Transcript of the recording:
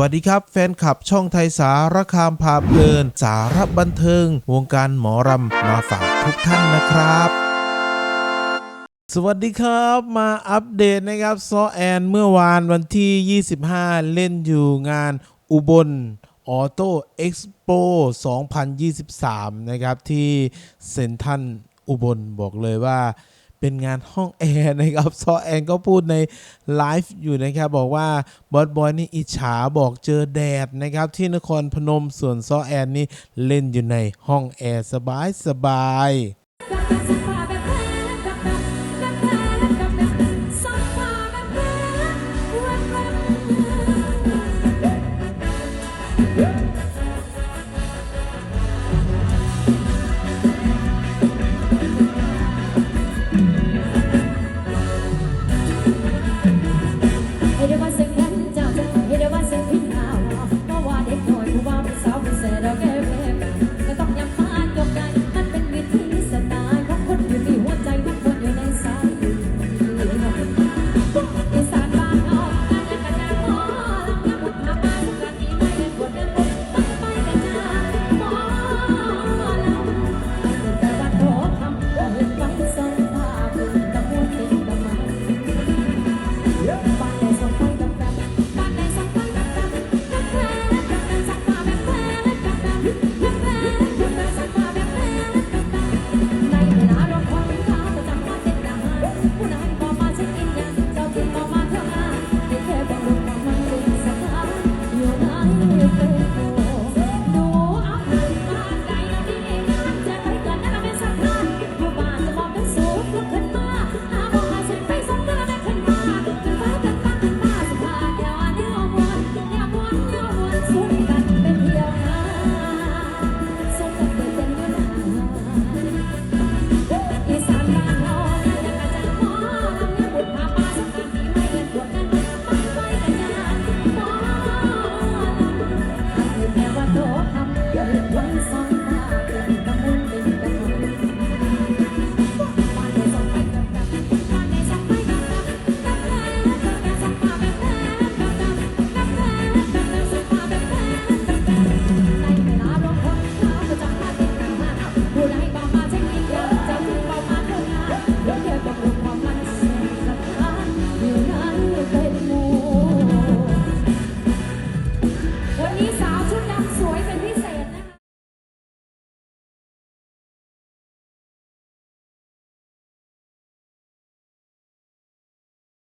วัสดีครับ แฟนคลับช่องไทยสารคามพาเพลิน สารบันเทิง วงการหมอรำมาฝากทุกท่านนะครับสวัสดีครับมาอัปเดตนะครับซอแอนเมื่อวานวันที่ 25 เล่นอยู่งานอุบลออโต้เอ็กซ์โป2023 นะครับ ที่เซนทันอุบลบอกเลยว่า เป็นงานห้องแอร์นะครับซอแอนก็พูดในไลฟ์อยู่นะครับ บอกว่าบอสบอยนี่อิจฉาบอกเจอแดดนะครับ ที่นครพนมส่วนซอแอนนี่เล่นอยู่ในห้องแอร์สบายสบาย